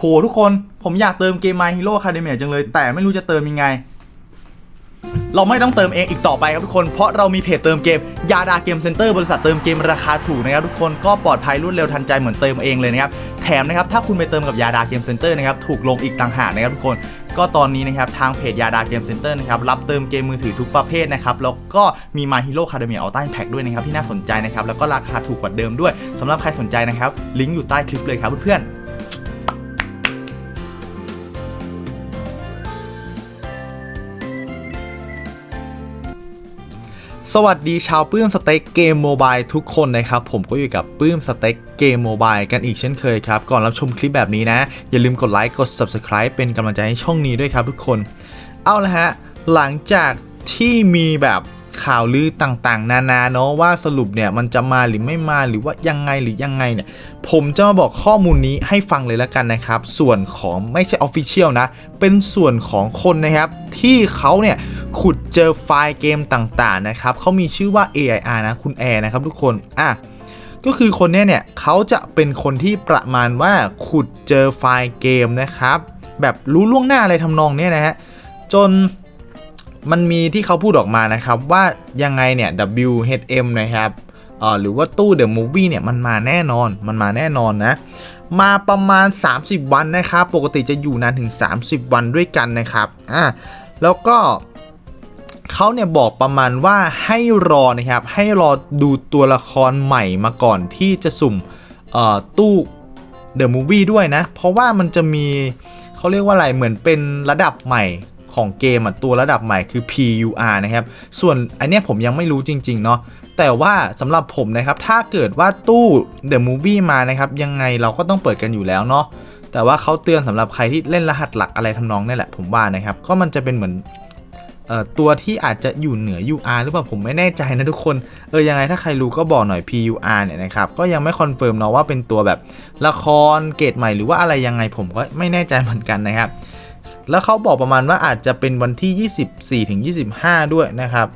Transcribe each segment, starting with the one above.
โหทุกคนผมอยากเติมเกม My Hero Academia จังเลย แต่ไม่รู้จะเติมยังไง เราไม่ต้องเติมเองอีกต่อไปครับทุกคน เพราะเรามีเพจเติมเกม ยาดาเกมเซ็นเตอร์บริษัทเติมเกมราคาถูกนะครับทุกคนก็ปลอดภัยรวดเร็วทันใจเหมือนเติมเองเลยนะครับ แถมนะครับถ้าคุณไปเติมกับยาดาเกมเซ็นเตอร์นะครับถูกลงอีกต่างหากนะครับทุกคนก็ตอนนี้นะครับทางเพจยาดาเกมเซ็นเตอร์นะครับรับเติมเกมมือถือทุกประเภทนะครับแล้วก็มี My Hero Academia Ultra Impact ด้วยนะครับที่น่าสนใจนะครับแล้วก็ราคาถูกกว่าเดิมด้วยสำหรับใครสนใจนะครับลิงก์อยู่ใต้คลิปเลยครับเพื่อนๆ สวัสดีชาวปื้มสเต็กเกมโมบายทุกคนนะครับ ผมก็อยู่กับปื้มสเต็กเกมโมบายกันอีกเช่นเคยครับ ก่อนรับชมคลิปแบบนี้นะ อย่าลืมกดไลค์กด Subscribe เป็นกำลังใจให้ช่องนี้ด้วยครับทุกคน เอาละฮะ หลังจากที่มีแบบ ข่าวลือต่างๆ นานาเนาะว่าสรุปเนี่ยมันจะมาหรือไม่มาหรือว่ายังไงหรือยังไงเนี่ยผมจะมาบอกข้อมูลนี้ให้ฟังเลยล้วกันนะครับ ส่วนของไม่ใช่ Official นะ เป็นส่วนของคนนะครับ ที่เขาเนี่ยขุดเจอไฟล์เกมต่างๆนะครับเขามีชื่อว่า AIR นะคุณแอร์นะครับทุกคนอะก็คือคนเนี้ยเนี่ยเขาจะเป็นคนที่ประมาณว่าขุดเจอไฟล์เกมนะครับ แบบรู้ล่วงหน้าอะไรทำนองเนี้ยนะฮะจน มันมีที่เขาพูดออกมานะครับว่ายังไงเนี่ย WHM นะครับเออหรือว่าตู้ The Movie เนี่ยมันมาแน่นอนมันมาแน่นอนนะ มาประมาณ 30 วันนะครับ ปกติจะอยู่นานถึง 30 วันด้วยกันนะครับอะแล้วก็เขาเนี่ยบอกประมาณว่าให้รอนะครับ ให้รอดูตัวละครใหม่มาก่อนที่จะสุ่มเอ่อตู้ The Movie ด้วยนะ เพราะว่ามันจะมีเขาเรียกว่าอะไรเหมือนเป็นระดับใหม่ ของเกมตัวระดับใหม่คือ PUR นะครับ ส่วนอันเนี้ยผมยังไม่รู้จริง ๆ เนาะแต่ว่าสำหรับผมนะครับ ถ้าเกิดว่าตู้ The Movie มานะครับ ยังไงเราก็ต้องเปิดกันอยู่แล้วเนาะแต่ว่าเขาเตือนสำหรับใครที่เล่นรหัสหลักอะไรทำนองนี่แหละผมว่านะครับ ก็มันจะเป็นเหมือนออตัวที่อาจจะอยู่เหนือ UR หรือเปล่าผมไม่แน่ใจนะทุกคน เออยังไงถ้าใครรู้ก็บอกหน่อย PUR เนี่ยนะครับ ก็ยังไม่คอนเฟิร์มเนาะว่าเป็นตัวแบบละครเกรดใหม่หรือว่าอะไรยังไงผมก็ไม่แน่ใจเหมือนกันนะครับ แล้วเขาบอกประมาณว่าอาจจะเป็นวันที่ 24ถึง25 ด้วยนะครับ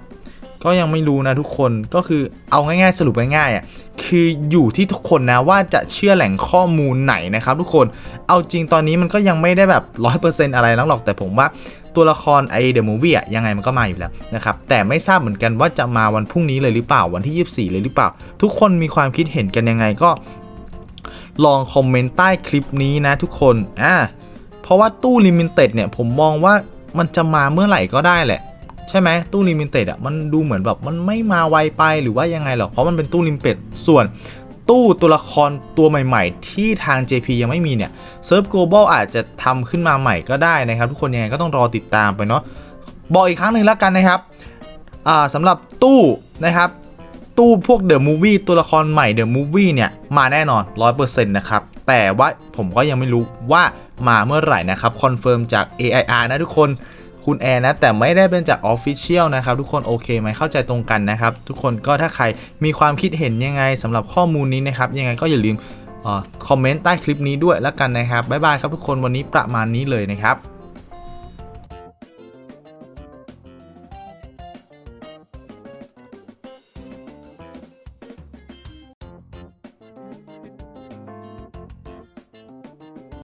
ก็ยังไม่รู้นะทุกคนก็คือเอาง่ายๆ สรุปง่ายๆอะคืออยู่ที่ทุกคนนะว่าจะเชื่อแหล่งข้อมูลไหนนะครับทุกคนเอาจริงตอนนี้มันก็ยังไม่ได้แบบ 100%อะไรนักหรอกแต่ผมว่าตัวละครไอเดอะมูวี่อะยังไงมันก็มาอยู่แล้วนะครับ แต่ไม่ทราบเหมือนกันว่าจะมาวันพรุ่งนี้เลยหรือเปล่าวันที่ 24 เลยหรือเปล่า ทุกคนมีความคิดเห็นกันยังไงก็ ลองคอมเมนต์ใต้คลิปนี้นะทุกคนอ่า เพราะว่าตู้ลิมิเต็ดเนี่ยผมมองว่ามันจะมาเมื่อไหร่ก็ได้แหละ ใช่ไหมตู้ลิมิเต็ดอะมันดูเหมือนแบบมันไม่มาไวไปหรือว่ายังไงหรอกเพราะมันเป็นตู้ลิมิเต็ดส่วนตู้ตัวละครตัวใหม่ๆ ที่ทาง JP ยังไม่มีเนี่ยเซิร์ฟ global อาจจะทำขึ้นมาใหม่ก็ได้นะครับ ทุกคนยังไงก็ต้องรอติดตามไปเนาะบอกอีกครั้งหนึ่งแล้วกันนะครับอ่าสำหรับตู้นะครับ ตู้พวก The Movie ตัวละครใหม่ The Movie เนี่ย มาแน่นอน 100%นะครับ แต่ว่าผมก็ยังไม่รู้ว่า มาเมื่อไหร่นะครับคอนเฟิร์มจาก AIR นะทุกคนคุณแอร์นะ แต่ไม่ได้เป็นจาก Official นะครับ ทุกคนโอเคไหมเข้าใจตรงกันนะครับ ทุกคนก็ถ้าใครมีความคิดเห็นยังไงสำหรับข้อมูลนี้นะครับ ยังไงก็อย่าลืมคอมเมนต์ใต้คลิปนี้ด้วยแล้วกันนะครับ บ๊ายบายครับทุกคนวันนี้ประมาณนี้เลยนะครับ